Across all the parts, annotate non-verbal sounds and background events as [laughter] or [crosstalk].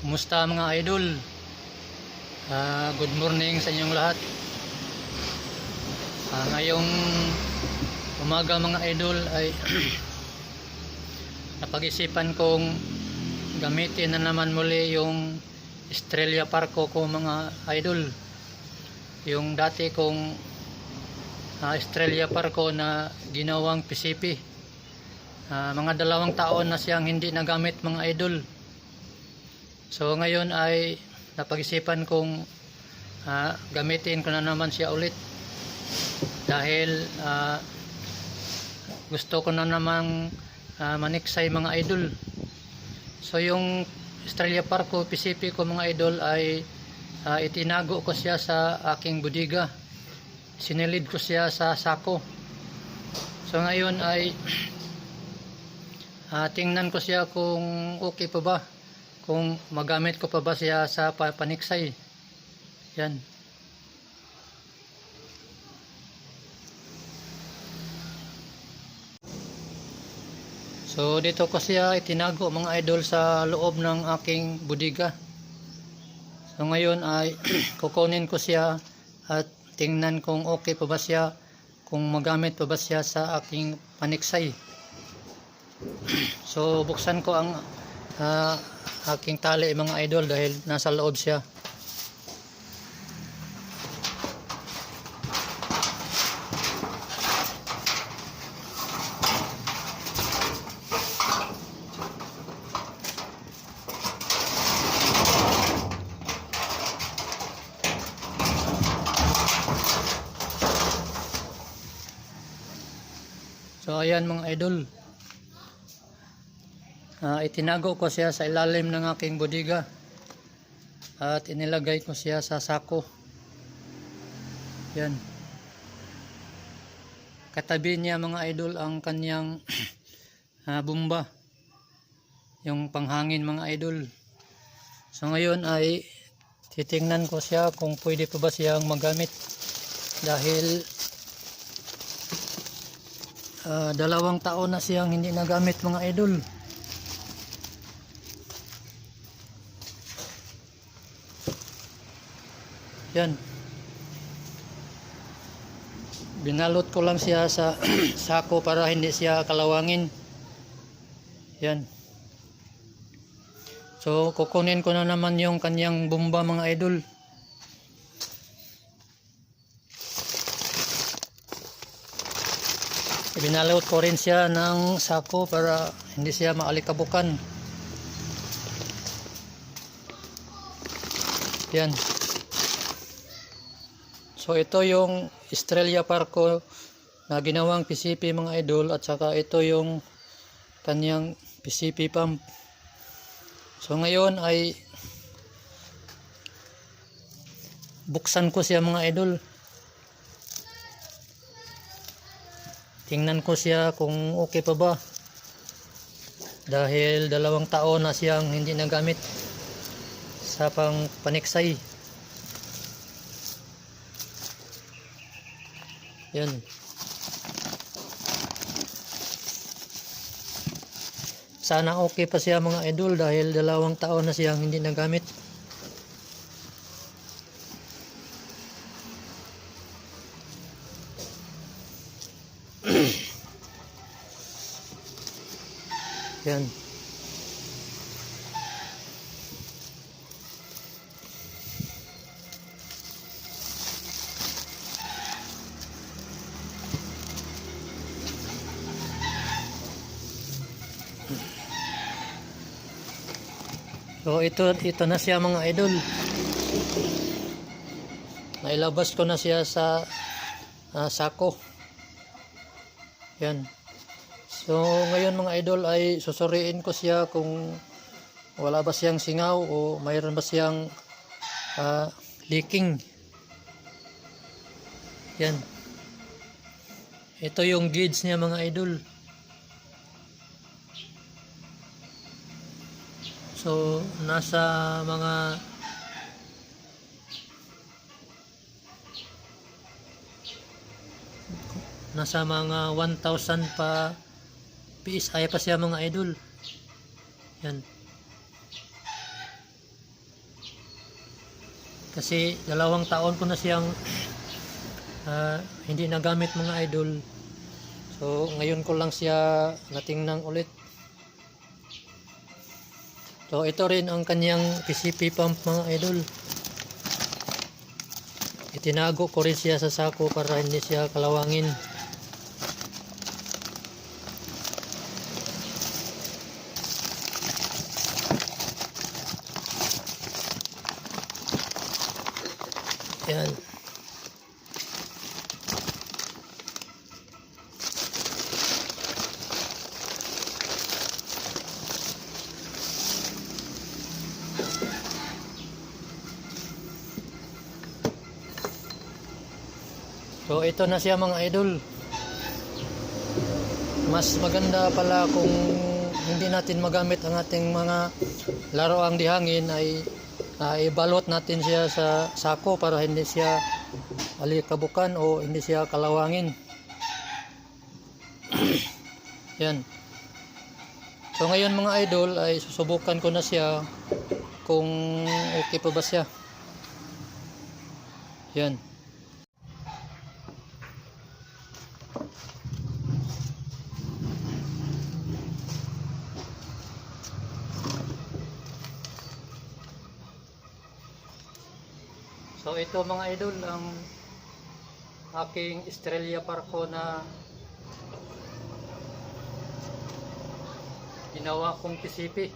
Kumusta mga idol? Ah, good morning sa inyong lahat. Ah, ngayong umaga mga idol ay [clears throat] napag-isipan kong gamitin na naman muli yung Estrella Parco ko mga idol. Yung dati kong ah, Estrella Parco na ginawang PCP. Ah, mga dalawang taon na siyang hindi nagamit mga idol. So ngayon ay napag-isipan kong ah, gamitin ko na naman siya ulit dahil ah, gusto ko na namang ah, maniksay mga idol. So yung Australia Parko PCP ko mga idol ay ah, itinago ko siya sa aking budiga. Sinilid ko siya sa sako. So ngayon ay [clears throat] ah, tingnan ko siya kung okay pa ba kung magamit ko pa ba siya sa pa- paniksay? Yan. So dito ko siya itinago mga idol sa loob ng aking budiga so ngayon ay [clears throat] kukunin ko siya at tingnan kung okay pa ba siya kung magamit pa ba siya sa aking paniksay. [clears throat] So buksan ko ang ah, aking tali mga idol dahil nasa loob siya. So ayan mga idol Ah, itinago ko siya sa ilalim ng aking bodega at inilagay ko siya sa sako. Yan. Katabi niya mga idol ang kanyang [clears throat] ah, bumba. Yung panghangin mga idol. So ngayon ay titingnan ko siya kung pwede pa ba siyang magamit. Dahil ah, dalawang taon na siyang hindi nagamit mga idol Yan. Binalot ko lang siya sa [clears throat] sako para hindi siya kalawangin. Yan. So, kukunin ko na naman yung kanyang bomba mga idol. Binalot ko rin siya ng sako para hindi siya maalikabukan. Yan. So ito yung Estrella Parco na ginawang PCP mga idol at saka ito yung kanyang PCP pump. So ngayon ay buksan ko siya mga idol. Tingnan ko siya kung okay pa ba. Dahil dalawang taon na siyang hindi nagamit sa pang paniksay. Yan. Sana okay pa siya mga idol dahil dalawang taon na siyang hindi nagamit. [clears throat] Yan. So ito ito na siya mga idol. Nailabas ko na siya sa ah, sako. Yan. So ngayon mga idol ay susuriin ko siya kung wala ba siyang singaw o mayroon ba siyang ah, leaking. Yan. Ito yung gauge niya mga idol. So, nasa mga nasa mga 1,000 pa PSI pa siya mga idol. Yan. Kasi dalawang taon ko na siyang ah, hindi nagamit mga idol. So ngayon ko lang siya natingnan ulit. So ito rin ang kanyang PCP pump mga idol. Itinago ko rin siya sa sako para hindi siya kalawangin. Yan. So ito na siya mga idol. Mas maganda pala kung hindi natin magamit ang ating mga laroang dihangin ay uh, ibalot natin siya sa sako para hindi siya alikabukan o hindi siya kalawangin. [clears throat] Yan. So ngayon mga idol ay susubukan ko na siya kung okay pa ba siya. Yan. Ito mga idol ang aking Estrella Parco na ginawa kong PCP.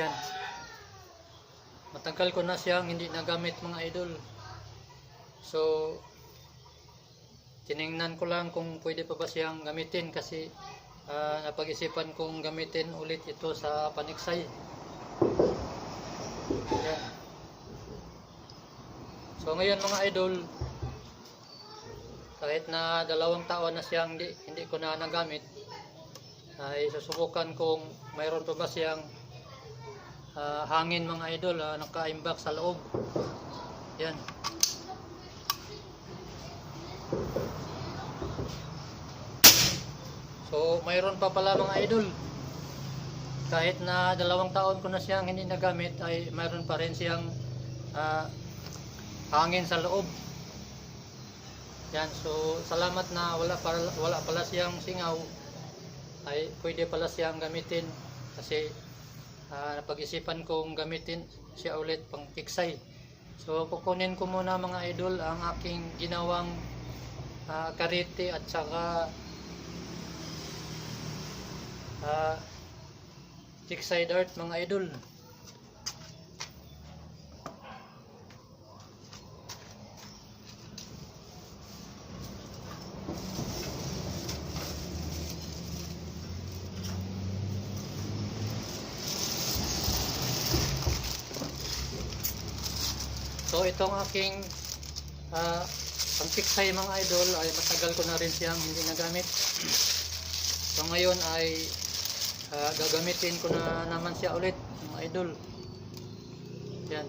Yan. Matagal ko na siyang hindi nagamit mga idol. So tiningnan ko lang kung pwede pa ba siyang gamitin kasi ah, napag-isipan kong gamitin ulit ito sa paniksay. Yan. So ngayon mga idol, kahit na dalawang taon na siyang hindi, hindi ko na nagamit, ay susubukan kung mayroon pa ba siyang ah, hangin mga idol, uh, nakaimbak sa loob. Yan. So mayroon pa pala mga idol. Kahit na dalawang taon ko na siyang hindi nagamit, ay mayroon pa rin siyang ah, hangin sa loob. Yan, so salamat na wala pala, wala pala siyang singaw ay pwede pala siyang gamitin kasi ah, napag-isipan kong gamitin siya ulit pang kiksay. So kukunin ko muna mga idol ang aking ginawang ah, karete at saka ah, kiksay dart mga idol. So itong aking uh, pangpiksay mga idol ay matagal ko na rin siyang hindi nagamit. So ngayon ay ah, gagamitin ko na naman siya ulit mga idol. Yan.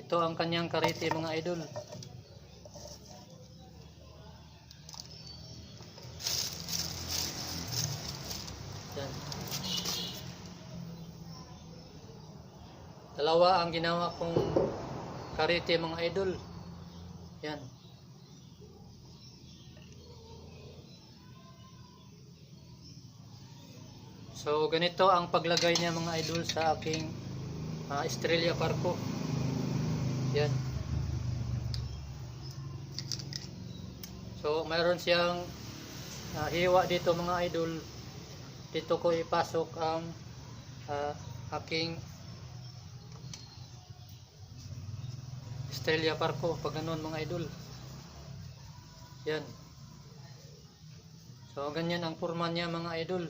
Ito ang kanyang karete mga idol. Yan. Dalawa ang ginawa kong karete mga idol. Yan. So ganito ang paglagay niya mga idol sa aking ah, Estrella Parco. Yan. So mayroon siyang ah, hiwa dito mga idol. Dito ko ipasok ang ah, aking Estrella Parco pag ganun mga idol. Yan. So ganyan ang forma niya mga idol.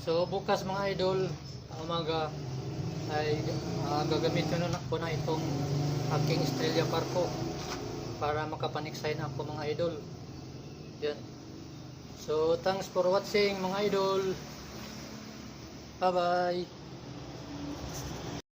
So bukas mga idol, umaga ay ah, gagamitin na ko na itong aking Estrella Parco para makapaniksign ako mga idol. Yan. So thanks for watching mga idol. Bye bye.